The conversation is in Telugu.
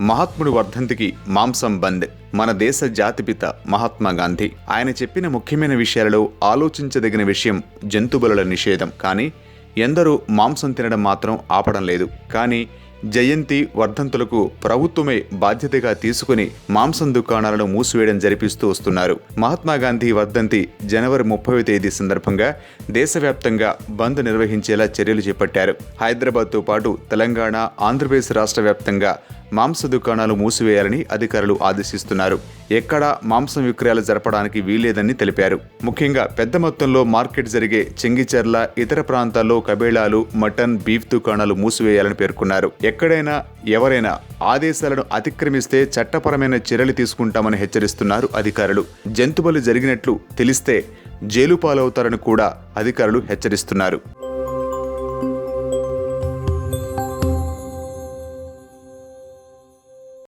మహాత్ముడి వర్ధంతికి మాంసం బంద్. మన దేశ జాతిపిత మహాత్మా గాంధీ. ఆయన చెప్పిన ముఖ్యమైన విషయాలలో ఆలోచించదగిన విషయం జంతుబలుల నిషేధం. కానీ ఎందరూ మాంసం తినడం మాత్రం ఆపడం లేదు. కానీ జయంతి వర్ధంతులకు ప్రభుత్వమే బాధ్యతగా తీసుకుని మాంసం దుకాణాలను మూసివేయడం జరిపిస్తూ వస్తున్నారు. మహాత్మా గాంధీ వర్ధంతి జనవరి ముప్పై తేదీ సందర్భంగా దేశవ్యాప్తంగా బంద్ నిర్వహించేలా చర్యలు చేపట్టారు. హైదరాబాద్తో పాటు తెలంగాణ ఆంధ్రప్రదేశ్ రాష్ట్ర వ్యాప్తంగా మాంస దుకాణాలు మూసివేయాలని అధికారులు ఆదేశిస్తున్నారు. ఎక్కడా మాంసం విక్రయాలు జరపడానికి వీల్లేదని తెలిపారు. ముఖ్యంగా పెద్ద మొత్తంలో మార్కెట్ జరిగే చెంగిచెర్ల ఇతర ప్రాంతాల్లో కబేళాలు మటన్ బీఫ్ దుకాణాలు మూసివేయాలని పేర్కొన్నారు. ఎక్కడైనా ఎవరైనా ఆదేశాలను అతిక్రమిస్తే చట్టపరమైన చర్యలు తీసుకుంటామని హెచ్చరిస్తున్నారు అధికారులు. జంతువులు జరిగినట్లు తెలిస్తే జైలు పాలవుతారని కూడా అధికారులు హెచ్చరిస్తున్నారు.